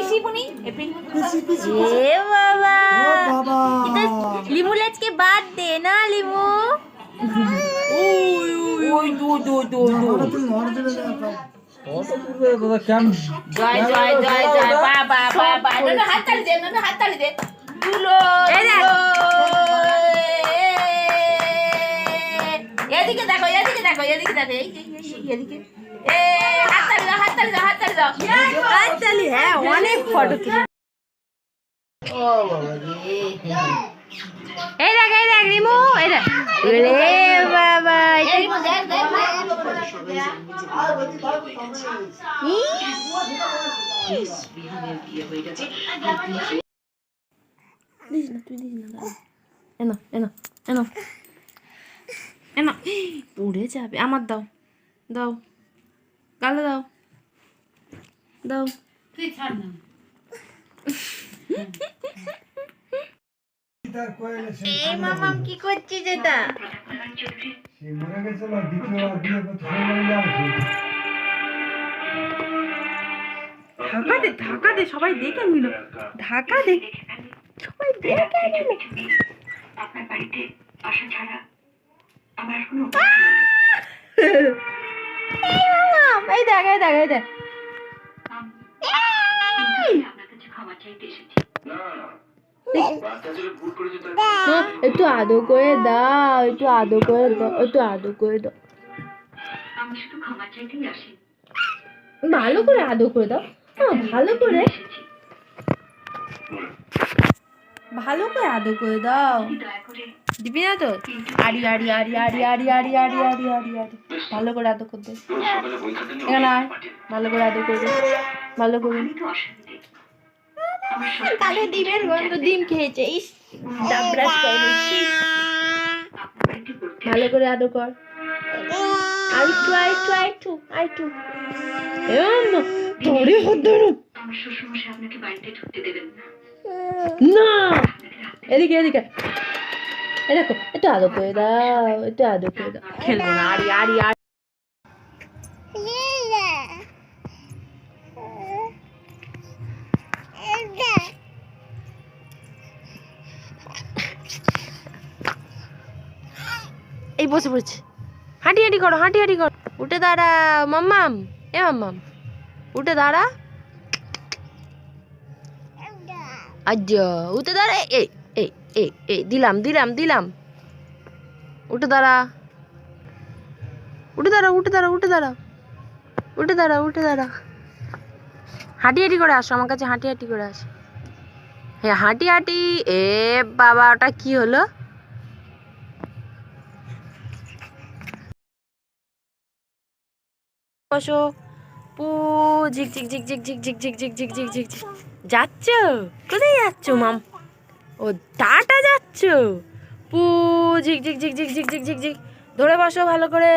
পিসিমণি এদিকে দেখো এদিকে দেখো এদিকে এদিকে। এ হাততালি দাও হাততালি দাও হাততালি দাও। ফটো এই দেখ এই দেখ, রিমু, এই দেখ। রে বাবা দিস না তুই না পড়ে যাবে। আমার দাও দাও। গালে দাও। দাও। তার কয়েলে সে এই মামাম কি করছিস এটা সে মরে গেছিল দ্বিতীয়বার বিয়ে করতে সময় যাবে ঢাকা দে ঢাকা দে সবাই দেখে নিল। ঢাকা দে। সবাই দেখে নিল। আপনার বাড়িতে আসা ছাড়া আমার কোনো এই দেখ এই দেখ এই দেখ। একটু আদো করে দাও একটু আদো করে দাও একটু আদো করে দাও। ভালো করে আদো করে দাও। হ্যাঁ ভালো করে। ভালো করে আদো করে দাও। দিবি না তো? আড়ি আড়ি আড়ি আড়ি আড়ি আড়ি আড়ি আড়ি আড়ি আড়ি। ভালো করে আদো করে দে। এখানে আয়। ভালো করে আদো করে দে। ভালো করে। কালে ডিমের গন্ধ ডিম খেয়েছে। ইস করে ভালো করে আদো কর। আর একটু, আর তোরে হাত ধরো না, এদিকে এদিকে। এরকম একটু আদো করে দাও, একটু আদো করে দাও। খেলব না আরি আরি বসে পড়েছে। হাঁটি হাঁটি করো, হাঁটি হাঁটি করো। উঠে দাঁড়া, মাম্মাম। এ মাম্মাম, উঠে দাঁড়া। আজ্জা, উঠে দাঁড়া। এই এই এই এই দিলাম দিলাম দিলাম। উঠে দাঁড়া। উঠে দাঁড়া উঠে দাঁড়া উঠে দাঁড়া। উঠে দাঁড়া উঠে দাঁড়া। হাঁটি হাঁটি করে আসো, আমার কাছে হাঁটি হাঁটি করে আসো। হ্যাঁ হাঁটি হাঁটি। এ বাবা, ওটা কি হলো? বসো পু ঝিক ঝিক ঝিক ঝিক ঝিক ঝিক ঝিক ঝিক ঝিক ঝিক ঝিক ঝিক যাচ্ছ কোথায় যাচ্ছ মাম ও টাটা যাচ্ছ পু ঝিক ঝিক ঝিক ঝিক ঝিক ঝিক ঝিক ঝিক ধরে বসো ভালো করে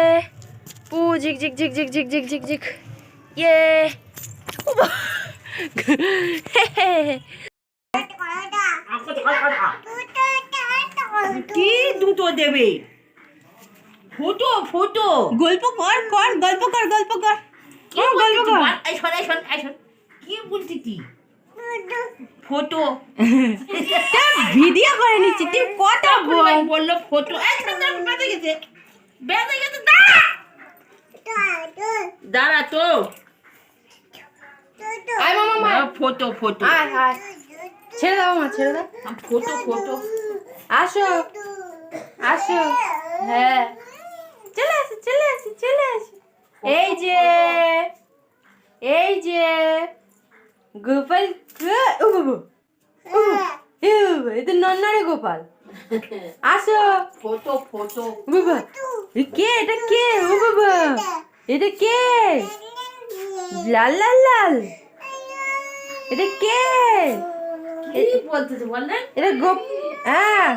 পু ঝিক ঝিক ঝিক ঝিক ঝিক ঝিক ঝিক ঝিক ইয়ে। কি দুটো দেবে ফটো ফটো গল্প কর কর কর গল্প কর। ও গল্প কর। এই শোন এই শোন এই শোন। কি বলছি কি? ফটো। ভিডিও করে নিচ্ছি তুই কত বল? বলল ফটো। বেঁধে গেছে। বেঁধে গেছে দাঁড়া। দাঁড়া তো। আয় মামা মা। Photo photo. আয় আয়। ছেড়ে দাও মা ছেড়ে দাও। Photo photo. আসো। আসো। হ্যাঁ। চলে আসো চলে আসো চলে আসো। এই যে এই যে গোপাল ক- ও বাবা ও বাবা, এ বাবা, এ তো নন্নারে গোপাল আসো ফটো ফটো বাবা কে এটা কে ও বাবা এটা কে লাল লাল লাল এটা কে কি বলতেছে এটা গোপ হ্যাঁ